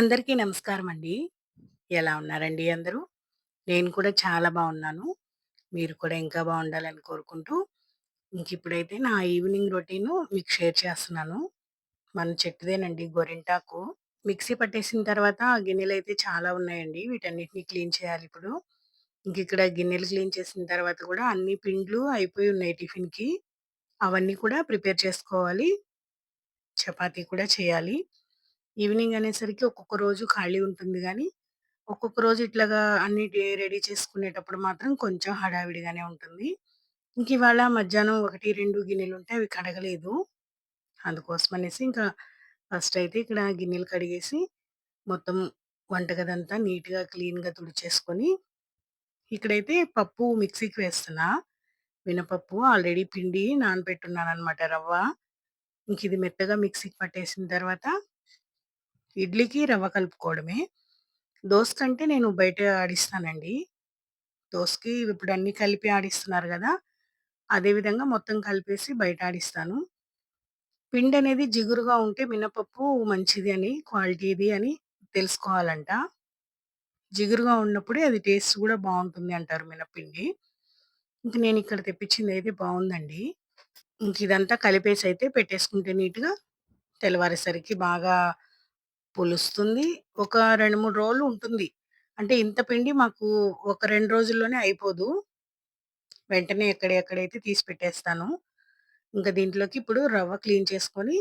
అందరికీ నమస్కారం అండి. ఎలా ఉన్నారండి అందరూ? నేను కూడా చాలా బాగున్నాను మీరు కూడా ఇంకా బాగుండాలని కోరుకుంటూ, ఇంకిప్పుడైతే నా ఈవినింగ్ రొటీను మీకు షేర్ చేస్తున్నాను. మన చెట్టుదేనండి గోరింటాకు. మిక్సీ పట్టేసిన తర్వాత గిన్నెలు అయితే చాలా ఉన్నాయండి. వీటన్నిటిని క్లీన్ చేయాలి ఇప్పుడు ఇంక ఇక్కడ గిన్నెలు క్లీన్ చేసిన తర్వాత కూడా అన్ని పిండ్లు అయిపోయి ఉన్నాయి టిఫిన్‌కి. అవన్నీ కూడా ప్రిపేర్ చేసుకోవాలి. చపాతీ కూడా చేయాలి. ఈవినింగ్ అనేసరికి ఒక్కొక్క రోజు ఖాళీ ఉంటుంది కానీ ఒక్కొక్క రోజు ఇట్లాగా అన్ని రెడీ చేసుకునేటప్పుడు మాత్రం కొంచెం హడావిడిగానే ఉంటుంది. ఇంక ఇవాళ మధ్యాహ్నం ఒకటి రెండు గిన్నెలు ఉంటే అవి కడగలేదు. అందుకోసం అనేసి ఇంకా ఫస్ట్ అయితే ఇక్కడ గిన్నెలు కడిగేసి, మొత్తం వంటగదంతా నీట్‌గా క్లీన్‌గా తుడిచేసుకొని, ఇక్కడైతే పప్పు మిక్సీకి వేస్తున్నా. మినపప్పు ఆల్రెడీ పిండి నానబెట్టున్నాననమాట రవ్వ. ఇంక ఇది మెత్తగా మిక్సీకి పట్టేసిన తర్వాత ఇడ్లీకి రవ్వ కలుపుకోవడమే. దోసకంటే నేను బయట ఆడిస్తానండి. దోసకి ఇప్పుడు అన్నీ కలిపి ఆడిస్తున్నారు గదా! అదే విధంగా మొత్తం కలిపేసి బయట ఆడిస్తాను. పిండనేది జిగురుగా ఉంటే మినపప్పు మంచిది అని, క్వాలిటీది అని తెలుసుకోవాలంట. జిగురుగా ఉన్నప్పుడే అది టేస్ట్ గూడా బావుంటుంది అంటారు మినప్పిండి. ఇంక నేనిక్కడ తెప్పించిందయితే బావుందండి. ఇంకిదంతా కలిపేసయితే పెట్టేసుకుంటే నీట్‌గా, తెల్లవారేసరికి బాగా పులుస్తుంది. ఒక 2, 3 రోజులు ఉంటుంది. అంటే ఇంత పిండి మాకు ఒక 2 రోజుల్లోనే అయిపోదు. వెంటనే ఎక్కడెక్కడైతే తీసి పెట్టేస్తాను. ఇంక దీంట్లోకి ఇప్పుడు రవ్వ క్లీన్ చేసుకొని,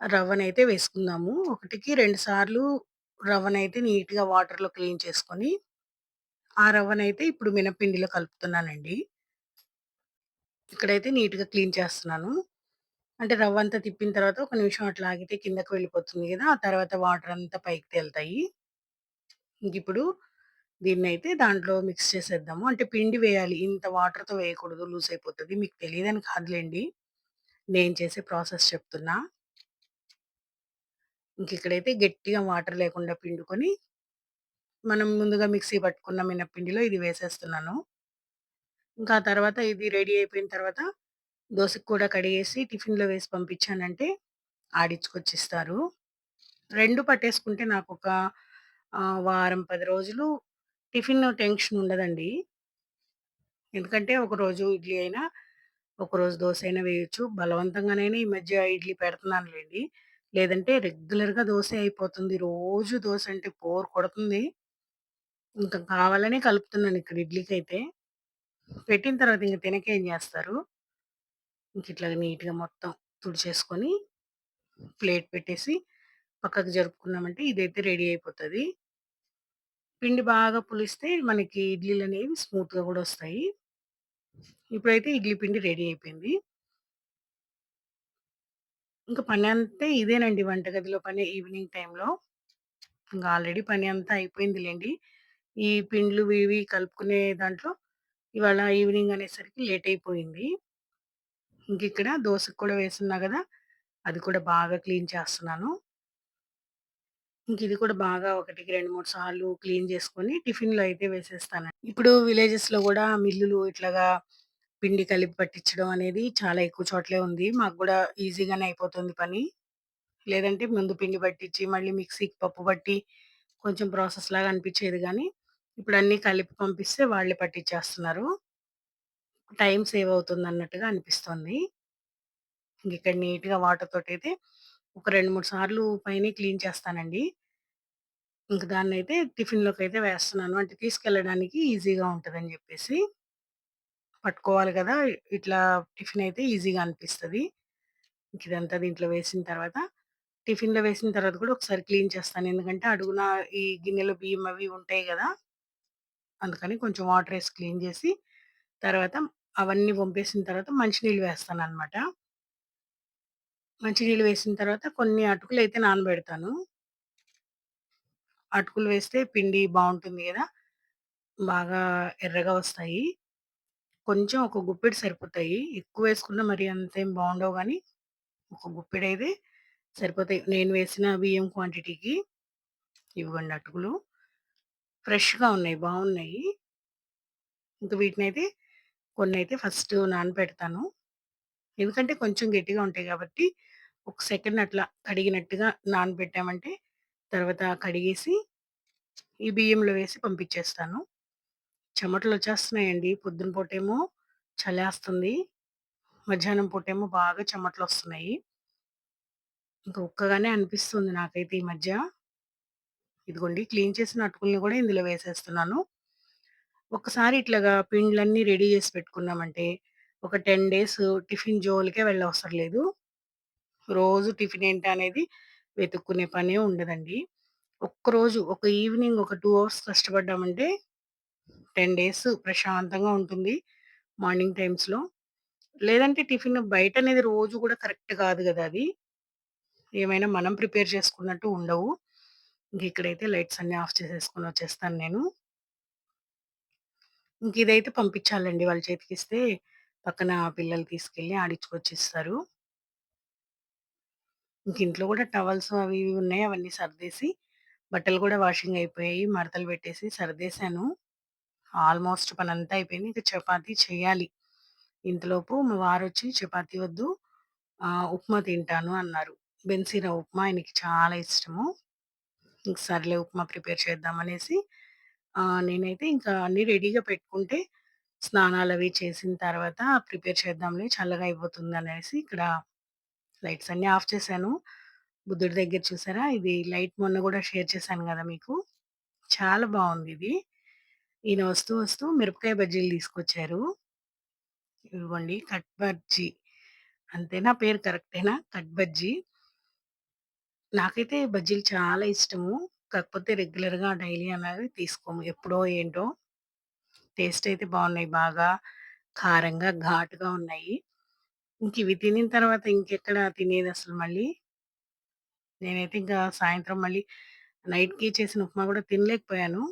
రవ్వనైతే వేసుకుందాము. ఒకటికి 2 సార్లు రవ్వనైతే నీట్‌గా వాటర్‌లో క్లీన్ చేసుకొని, ఆ రవ్వనైతే ఇప్పుడు మినపిండిలో కలుపుతున్నానండి. ఇక్కడైతే నీట్‌గా క్లీన్ చేస్తున్నాను. అంటే రవ్వ అంతా తిప్పిన తర్వాత ఒక నిమిషం అట్లా ఆగితే కిందకి వెళ్ళిపోతుంది కదా ఆ తర్వాత వాటర్ అంతా పైకి తేలుతాయి. ఇంకిప్పుడు దీన్నైతే దాంట్లో మిక్స్ చేసేద్దాము. అంటే పిండి వేయాలి. ఇంత వాటర్‌తో వేయకూడదు. లూజ్ అయిపోతుంది మీకు తెలియదని కాదులేండి నేను చేసే ప్రాసెస్ చెప్తున్నా. ఇంకిక్కడైతే గట్టిగా వాటర్ లేకుండా పిండుకొని, మనం ముందుగా మిక్సీ పట్టుకున్న మినప్పిండిలో ఇది వేసేస్తున్నాను. ఇంకా ఆ తర్వాత ఇది రెడీ అయిపోయిన తర్వాత, దోశకు కూడా కడిగేసి టిఫిన్‌లో వేసి పంపించానంటే ఆడించుకొచ్చిస్తారు. రెండు పట్టేసుకుంటే నాకు ఒక వారం, పది రోజులు టిఫిన్ టెన్షన్ ఉండదండి. ఎందుకంటే ఒకరోజు ఇడ్లీ అయినా, ఒకరోజు దోశ అయినా వేయొచ్చు. బలవంతంగానైనా ఈ మధ్య ఇడ్లీ పెడుతున్నానులెండి. లేదంటే రెగ్యులర్‌గా దోశ అయిపోతుంది. రోజు దోశ అంటే పోరు కొడుతుంది. ఇంకా కావాలనే కలుపుతున్నాను ఇక్కడ ఇడ్లీకి అయితే పెట్టిన తర్వాత ఇంక తినకేం చేస్తారు ఇంక ఇట్లా నీట్‌గా మొత్తం తుడిచేసుకొని, ప్లేట్ పెట్టేసి పక్కకు జరుపుకున్నామంటే ఇదైతే రెడీ అయిపోతుంది పిండి బాగా పులిస్తే మనకి ఇడ్లీలు అనేవి స్మూత్‌గా కూడా వస్తాయి ఇప్పుడైతే ఇడ్లీ పిండి రెడీ అయిపోయింది. ఇంకా పని అంతే ఇదేనండి వంటగదిలో పని ఈవినింగ్ టైంలో. ఇంకా ఆల్రెడీ పని అంతా అయిపోయిందిలేండి ఈ పిండ్లు ఇవి కలుపుకునే దాంట్లో ఇవాళ ఈవినింగ్ అనేసరికి లేట్ అయిపోయింది. ఇంకిక్కడ దోశకు కూడా వేస్తున్నా కదా అది కూడా బాగా క్లీన్ చేస్తున్నాను. ఇంకిది కూడా బాగా ఒకటికి 2, 3 సార్లు క్లీన్ చేసుకొని టిఫిన్‌లో అయితే వేసేస్తాను ఇప్పుడు విలేజెస్‌లో కూడా మిల్లులు ఇట్లాగా పిండి కలిపి పట్టించడం అనేది చాలా ఎక్కువ చోట్లే ఉంది. మాకు కూడా ఈజీగానే అయిపోతుంది పని. లేదంటే ముందు పిండి పట్టించి, మళ్ళీ మిక్సీకి పప్పు పట్టి, కొంచెం ప్రాసెస్ లాగా అనిపించేది కానీ ఇప్పుడు అన్నీ కలిపి పంపిస్తే వాళ్ళే పట్టించేస్తున్నారు టైం సేవ్ అవుతుంది అన్నట్టుగా అనిపిస్తుంది ఇక్కడ నీట్‌గా వాటర్ అయితే ఒక 2, 3 సార్లు పైనే క్లీన్ చేస్తానండి. ఇంక టిఫిన్లోకి అయితే వేస్తున్నాను. అంటే తీసుకెళ్ళడానికి ఈజీగా ఉంటుంది అని చెప్పేసి పట్టుకోవాలి కదా ఇట్లా టిఫిన్ అయితే ఈజీగా అనిపిస్తుంది ఇదంతా దీంట్లో వేసిన తర్వాత, టిఫిన్‌లో వేసిన తర్వాత కూడా ఒకసారి క్లీన్ చేస్తాను. ఎందుకంటే అడుగున ఈ గిన్నెలో బియ్యం అవి ఉంటాయి కదా అందుకని కొంచెం వాటర్ వేసి క్లీన్ చేసి తర్వాత అవన్నీ పంపేసిన తర్వాత మంచినీళ్ళు వేస్తాను అనమాట మంచినీళ్ళు వేసిన తర్వాత కొన్ని అటుకులు అయితే నానబెడతాను. అటుకులు వేస్తే పిండి బాగుంటుంది కదా బాగా ఎర్రగా వస్తాయి. కొంచెం ఒక గుప్పెడు సరిపోతాయి. ఎక్కువ వేసుకున్నా మరి అంతేం బాగుండవు కానీ ఒక గుప్పెడైతే సరిపోతాయి. నేను వేసిన బియ్యం క్వాంటిటీకి. ఇవ్వండి అటుకులు. ఫ్రెష్‌గా ఉన్నాయి. బాగున్నాయి ఇంక వీటినైతే కొన్ని అయితే ఫస్ట్ నానబెడతాను ఎందుకంటే కొంచెం గట్టిగా ఉంటాయి కాబట్టి ఒక సెకండ్ అట్లా కడిగినట్టుగా నానబెట్టామంటే తర్వాత కడిగేసి ఈ బియ్యంలో వేసి పంపించేస్తాను. చెమటలొచ్చేస్తున్నాయండి. పొద్దున పూటేమో చలేస్తుంది. మధ్యాహ్నం పూటేమో బాగా చెమటలొస్తున్నాయి. ఇంక ఉక్కగానే అనిపిస్తుంది నాకైతే ఈ మధ్య. ఇదిగోండి క్లీన్ చేసిన అటుకుల్ని కూడా ఇందులో వేసేస్తున్నాను. ఒక్కసారి ఇట్లాగా పిండ్లన్నీ రెడీ చేసి పెట్టుకున్నామంటే, ఒక 10 డేస్ టిఫిన్ జోలికే వెళ్ళవసరం లేదు. రోజు టిఫిన్ ఏంటా అనేది వెతుక్కునే పనే ఉండదండి. ఒక్కరోజు ఒక ఈవినింగ్ ఒక 2 అవర్స్ కష్టపడ్డామంటే 10 డేస్ ప్రశాంతంగా ఉంటుంది. మార్నింగ్ టైమ్స్‌లో. లేదంటే టిఫిన్ బయటనేది రోజు కూడా కరెక్ట్ కాదు గదా! అది. ఏమైనా మనం ప్రిపేర్ చేసుకున్నట్టు ఉండవు. ఇంక ఇక్కడైతే లైట్స్ అన్నీ ఆఫ్ చేసేసుకొని వచ్చేస్తాను నేను. ఇంక ఇదైతే పంపించాలండి. వాళ్ళ చేతికిస్తే పక్కన పిల్లలు తీసుకెళ్ళి ఆడించుకొచ్చిస్తారు. ఇంక ఇంట్లో కూడా టవల్స్ అవి ఇవి ఉన్నాయి. అవన్నీ సర్దేసి, బట్టలు కూడా వాషింగ్ అయిపోయాయి. మడతలు పెట్టేసి సర్దేశాను. ఆల్మోస్ట్ పనంతా అయిపోయింది. ఇంక చపాతీ చేయాలి. ఇంతలోపు మా వారొచ్చి చపాతీ వద్దు ఆహ్, ఉప్మా తింటాను అన్నారు. బెన్సీరా ఉప్మా ఆయనకి చాలా ఇష్టము. ఇంక సర్లే ఉప్మా ప్రిపేర్ చేద్దామనేసి నేనైతే ఇంకా అన్నీ రెడీగా పెట్టుకుంటే స్నానాలవి చేసిన తర్వాత ప్రిపేర్ చేద్దాంలే చల్లగా అయిపోతుందనేసి ఇక్కడ లైట్స్ అన్నీ ఆఫ్ చేశాను. బుద్ధుడి దగ్గర చూసారా? ఇది లైట్ మొన్న గూడా షేర్ చేశాను గదా మీకు. చాలా బావుందిది. ఈయన వస్తూ వస్తూ మిరపకాయ బజ్జీలు తీసుకొచ్చారు. ఇదిగోండి కట్ బజ్జీ. అంతేనా? పేరు కరెక్టేనా? కట్ బజ్జీ. నాకైతే బజ్జీలు చాలా ఇష్టము. కాకపోతే రెగ్యులర్‌గా డైలీ అనేవి తీసుకోము. ఎప్పుడో ఏంటో. టేస్ట్ అయితే బాగున్నాయి బాగా. కారంగా, ఘాటుగా ఉన్నాయి. ఇంక ఇవి తినిన తర్వాత ఇంకెక్కడ తినేది అసలు మళ్ళీ. నేనైతే ఇంకా సాయంత్రం మళ్ళీ నైట్‌కి చేసిన ఉప్మా కూడా తినలేకపోయాను.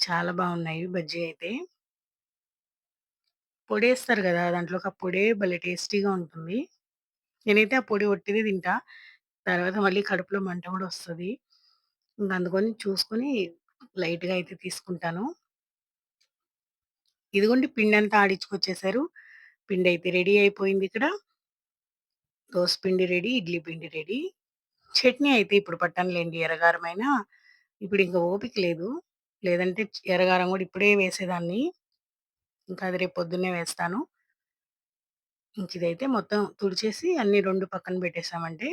చాలా బాగున్నాయి బజ్జీ అయితే. పొడేస్తారు కదా దాంట్లోకి ఆ పొడే భలే టేస్టీగా ఉంటుంది. నేనైతే ఆ పొడి ఒట్టిదే తింటా. తర్వాత మళ్ళీ కడుపులో మంట కూడా వస్తుంది ఇంక అందుకొని చూసుకొని లైట్‌గా అయితే తీసుకుంటాను. ఇదిగోండి పిండి అంతా ఆడించుకొచ్చేసారు. పిండి అయితే రెడీ అయిపోయింది ఇక్కడ దోశ పిండి రెడీ, ఇడ్లీ పిండి రెడీ. చట్నీ అయితే ఇప్పుడు పట్టానులెండి ఎర్రగారమైనా. ఇంకా ఓపిక లేదు. లేదంటే ఎర్రగారం కూడా ఇప్పుడే వేసేదాన్ని. ఇంకా అది రేపు పొద్దున్నే వేస్తాను. ఇంకిదైతే మొత్తం తుడిచేసి అన్నీ రెండు పక్కన పెట్టేసామంటే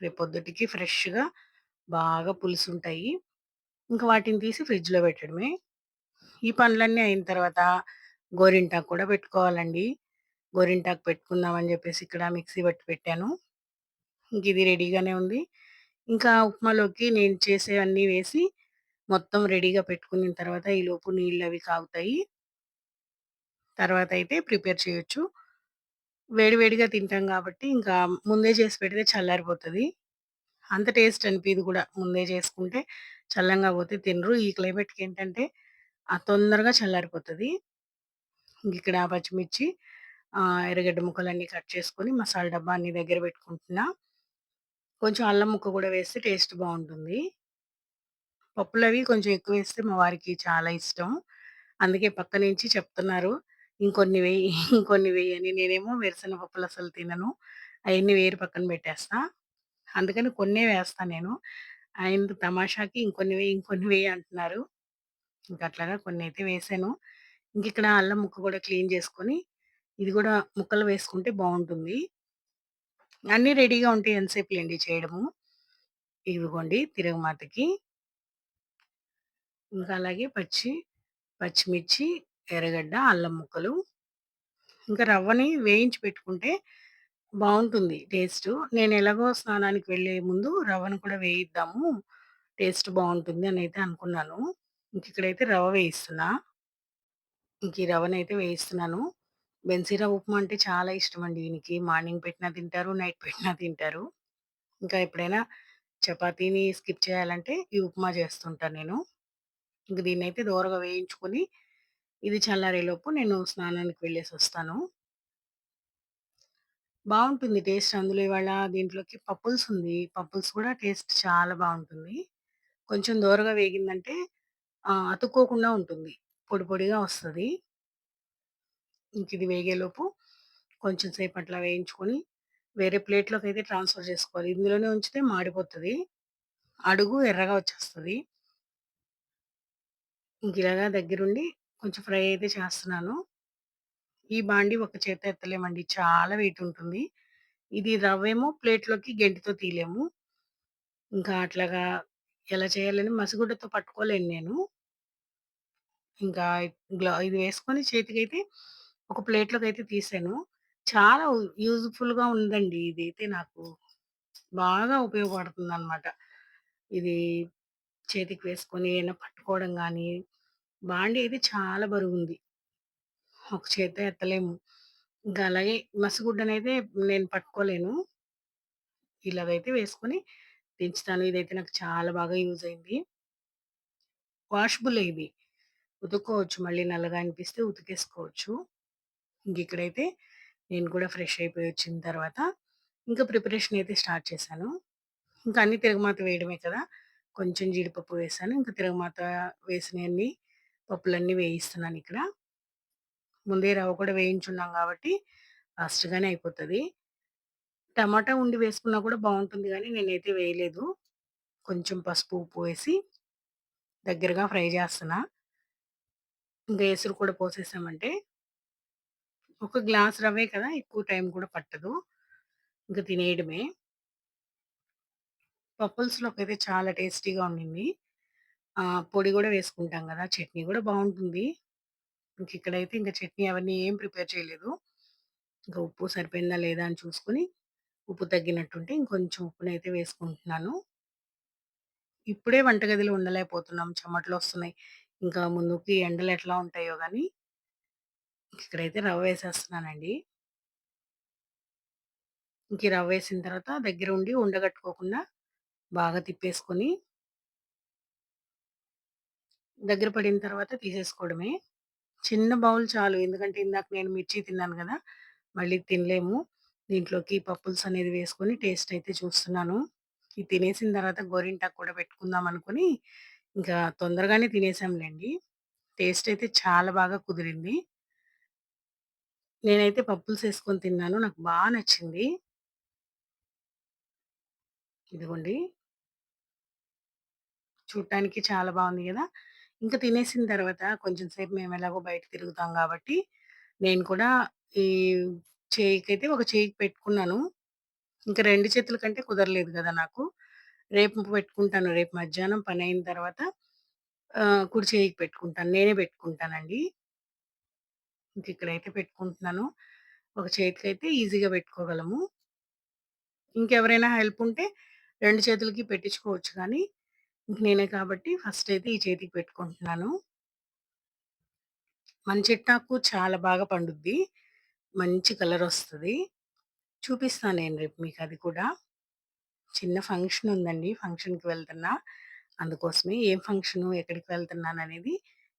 రేపు పొద్దుటికి ఫ్రెష్‌గా బాగా పులుసు ఉంటాయి ఇంకా వాటిని తీసి ఫ్రిడ్జ్‌లో పెట్టడమే. ఈ పనులన్నీ అయిన తర్వాత గోరింటాకు కూడా పెట్టుకోవాలండి. గోరింటాకు పెట్టుకుందామని చెప్పేసి ఇక్కడ మిక్సీ పట్టి పెట్టాను. ఇంక ఇది రెడీగానే ఉంది. ఇంకా ఉప్మాలోకి నేను చేసేవన్నీ వేసి మొత్తం రెడీగా పెట్టుకున్న తర్వాత ఈలోపు అవి కాగుతాయి. తర్వాత అయితే ప్రిపేర్ చేయొచ్చు. వేడివేడిగా తింటాం కాబట్టి ఇంకా ముందే చేసి పెడితే చల్లారిపోతుంది అంత టేస్ట్ అనిపిది కూడా ముందే చేసుకుంటే చల్లంగా పోతే తినరు. ఈ క్లైమేట్కి ఏంటంటే తొందరగా చల్లారిపోతుంది ఇక్కడ పచ్చిమిర్చి ఎర్రగడ్డ ముక్కలన్నీ కట్ చేసుకొని మసాలా డబ్బా అన్ని దగ్గర పెట్టుకుంటున్నా. కొంచెం అల్లం ముక్క కూడా వేస్తే టేస్ట్ బావుంటుంది. పప్పులవి కొంచెం ఎక్కువ వేస్తే మా వారికి చాలా ఇష్టం. అందుకే పక్క నుంచి చెప్తున్నారు. ఇంకొన్ని వెయ్యి, ఇంకొన్ని వెయ్యి అని. నేనేమో వేరుశనగ అసలు తినను. అవన్నీ వేరు పక్కన పెట్టేస్తా. అందుకని కొన్నే వేస్తాను నేను. ఆయన తమాషాకి ఇంకొన్ని వేయి ఇంకొన్ని వేయి అంటున్నారు. ఇంక అట్లాగా కొన్ని అయితే వేసాను ఇంక ఇక్కడ అల్లం ముక్క కూడా క్లీన్ చేసుకొని, ఇది కూడా ముక్కలు వేసుకుంటే బాగుంటుంది అన్నీ రెడీగా ఉంటాయి ఎంతసేపు లేండి చేయడము. ఇదిగోండి తిరగమాతకి. ఇంకా అలాగే పచ్చి పచ్చిమిర్చి, ఎర్రగడ్డ, అల్లం ముక్కలు. ఇంకా రవ్వని వేయించి పెట్టుకుంటే బావుంటుంది నేను ఎలాగో స్నానానికి వెళ్ళే ముందు రవ్వను కూడా వేయిద్దాము. టేస్ట్ బావుంటుంది అనైతే అనుకున్నాను. ఇంకిక్కడైతే రవ్వ వేయిస్తున్నా. ఇంక ఈ రవ్వనైతే వేయిస్తున్నాను. బెన్సీరా ఉప్మా అంటే చాలా ఇష్టమండి ఈయనకి. మార్నింగ్ పెట్టినా తింటారు. నైట్ పెట్టినా తింటారు. ఇంకా ఎప్పుడైనా చపాతీని స్కిప్ చేయాలంటే ఈ ఉప్మా చేస్తుంటాను నేను. ఇంక దీన్నైతే దోరగా వేయించుకొని, ఇది చల్లారేలోపు నేను స్నానానికి వెళ్ళేసొస్తాను. బావుంటుంది టేస్ట్. అందులో ఇవాళ దీంట్లోకి పప్పుల్సుంది. పప్పుల్స్ కూడా టేస్ట్ చాలా బావుంటుంది. కొంచెం దోరగా వేగిందంటే ఆహ్, అతుక్కోకుండా ఉంటుంది. పొడి పొడిగా వస్తది. ఇంకిది వేగేలోపు కొంచెం సేపు అట్లా వేయించుకొని, వేరే ప్లేట్‌లోకైతే ట్రాన్స్‌ఫర్ చేసుకోవాలి. ఇందులోనే ఉంచితే మాడిపోతది. అడుగు ఎర్రగా వచ్చేస్తది. ఇంక ఇలాగా దగ్గరుండి కొంచెం ఫ్రై అయితే చేస్తున్నాను. ఈ బాండీ ఒక చేత ఎత్తలేమండి. చాలా వెయిట్ ఉంటుంది. ఇది రవ్వేమో ప్లేట్‌లోకి గెంటితో తీయలేము. ఇంకా అట్లాగా ఎలా చేయాలని మసిగుడ్డతో పట్టుకోలేను నేను. ఇంకా గ్లా ఇది వేసుకొని చేతికైతే ఒక ప్లేట్లోకి అయితే తీసాను. చాలా యూజ్‌ఫుల్‌గా ఉందండి. ఇదైతే నాకు బాగా ఉపయోగపడుతుందనమాట. ఇది చేతికి వేసుకొని ఏమైనా పట్టుకోవడం కానీ బాండీ అయితే చాలా బరువుంది. ఒక చేత్తో ఎత్తలేము. ఇంకా అలాగే మసగుడ్డనైతే నేను పట్టుకోలేను. ఇలాగైతే వేసుకొని దించుతాను. ఇదైతే నాకు చాలా బాగా యూజ్ అయింది. వాషబుల్ ఇది. ఉతుక్కోవచ్చు మళ్ళీ నల్లగా అనిపిస్తే ఉతికేసుకోవచ్చు. ఇంకిక్కడైతే నేను కూడా ఫ్రెష్ అయిపోయి వచ్చిన తర్వాత ఇంకా ప్రిపరేషన్ అయితే స్టార్ట్ చేశాను. ఇంకా అన్ని తిరగమాత వేయడమే కదా! కొంచెం జీడిపప్పు వేశాను. ఇంకా తిరగమాత వేసినవన్నీ పప్పులన్నీ వేయిస్తున్నాను ఇక్కడ ముందే రవ్వ కూడా వేయించున్నాం కాబట్టి ఫాస్ట్‌గానే అయిపోతుంది టమాటా ఉండి వేసుకున్నా కూడా బాగుంటుంది కానీ నేనైతే వేయలేదు. కొంచెం పసుపు, ఉప్పు వేసి దగ్గరగా ఫ్రై చేస్తున్నా. ఇంకా ఎసురు కూడా పోసేసామంటే ఒక గ్లాస్ రవ్వే కదా! ఎక్కువ టైం కూడా పట్టదు. ఇంకా తినేయడమే. పప్పుల్స్‌లోకైతే చాలా టేస్టీగా ఉండింది. పొడి కూడా వేసుకుంటాం కదా చట్నీ కూడా బాగుంటుంది ఇంక ఇక్కడైతే ఇంకా చట్నీ అవన్నీ ఏం ప్రిపేర్ చేయలేదు. ఇంకా ఉప్పు సరిపోయిందా లేదా అని చూసుకొని, ఉప్పు తగ్గినట్టుంటే ఇంకొంచెం ఉప్పునైతే వేసుకుంటున్నాను. ఇప్పుడే వంటగదిలో ఉండలేకపోతున్నాం. చెమటలొస్తున్నాయి. ఇంకా ముందుకి ఎండలు ఎట్లా ఉంటాయో కానీ ఇక్కడైతే రవ్వ వేసేస్తున్నానండి. ఇంక రవ్వ వేసిన తర్వాత దగ్గర ఉండి ఉండగట్టుకోకుండా బాగా తిప్పేసుకొని దగ్గర పడిన తర్వాత తీసేసుకోవడమే. చిన్న బౌల్ చాలు. ఎందుకంటే ఇందాక నేను మిర్చి తిన్నాను కదా మళ్ళీ తినలేము. దీంట్లోకి పప్పుల్స్ అనేది వేసుకొని టేస్ట్ అయితే చూస్తున్నాను. ఇది తినేసిన తర్వాత గోరింటాకు కూడా పెట్టుకుందాం అనుకుని, ఇంకా తొందరగానే తినేసాంలేండి టేస్ట్ అయితే చాలా బాగా కుదిరింది. నేనైతే పప్పుల్స్ వేసుకొని తిన్నాను. నాకు బాగా నచ్చింది. ఇదిగోండి. చూడటానికి చాలా బాగుంది కదా ఇంకా తినేసిన తర్వాత కొంచెం సేపు మేము ఎలాగో బయట తిరుగుతాం కాబట్టి నేను కూడా ఈ చేయికైతే ఒక చేయికి పెట్టుకున్నాను. ఇంకా రెండు చేతుల కంటే కుదరలేదు కదా నాకు. రేపు పెట్టుకుంటాను. రేపు మధ్యాహ్నం పనయిన తర్వాత ఆహ్, కుడి చేయికి పెట్టుకుంటాను. నేనే పెట్టుకుంటానండి. ఇంకిక్కడైతే పెట్టుకుంటున్నాను. ఒక చేతికైతే ఈజీగా పెట్టుకోగలము. ఇంకెవరైనా హెల్ప్ ఉంటే 2 చేతులకి పెట్టించుకోవచ్చు కానీ నేనే కాబట్టి ఫస్ట్ అయితే ఈ చేతికి పెట్టుకుంటున్నాను. మంచెట్టాకు చాలా బాగా పండుద్ది. మంచి కలర్ వస్తుంది చూపిస్తాను నేను రేపు మీకు అది కూడా. చిన్న ఫంక్షన్ ఉందండి. ఫంక్షన్‌కి వెళ్తున్నా. అందుకోసమే ఏం ఫంక్షను, ఎక్కడికి వెళ్తున్నాను అనేది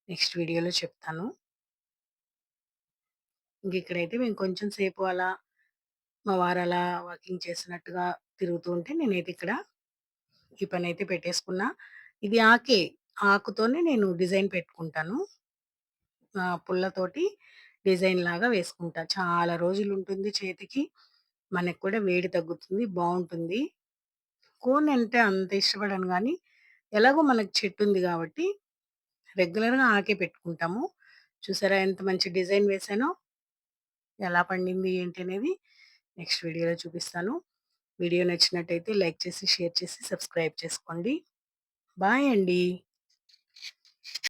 నెక్స్ట్ వీడియోలో చెప్తాను. ఇంకిక్కడైతే మేము కొంచెం సేపు అలా మా వారలా వాకింగ్ చేసినట్టుగా తిరుగుతూ ఉంటే నేనైతే ఇక్కడ ఈ పనైతే పెట్టేసుకున్నా. ఇది ఆకే. ఆకుతోనే నేను డిజైన్ పెట్టుకుంటాను. పుల్లతోటి డిజైన్ లాగా వేసుకుంటా. చాలా రోజులు ఉంటుంది చేతికి. మనకు కూడా వేడి తగ్గుతుంది. బాగుంటుంది కోన్ అంటే అంత ఇష్టపడను కానీ ఎలాగో మనకు చెట్టుంది కాబట్టి రెగ్యులర్‌గా ఆకే పెట్టుకుంటాము. చూసారా ఎంత మంచి డిజైన్ వేసానో ఎలా పండింది ఏంటి అనేది నెక్స్ట్ వీడియోలో చూపిస్తాను. వీడియో నచ్చినట్టయితే లైక్ చేసి, షేర్ చేసి, సబ్స్క్రైబ్ చేసుకోండి. బాయ్ అండి.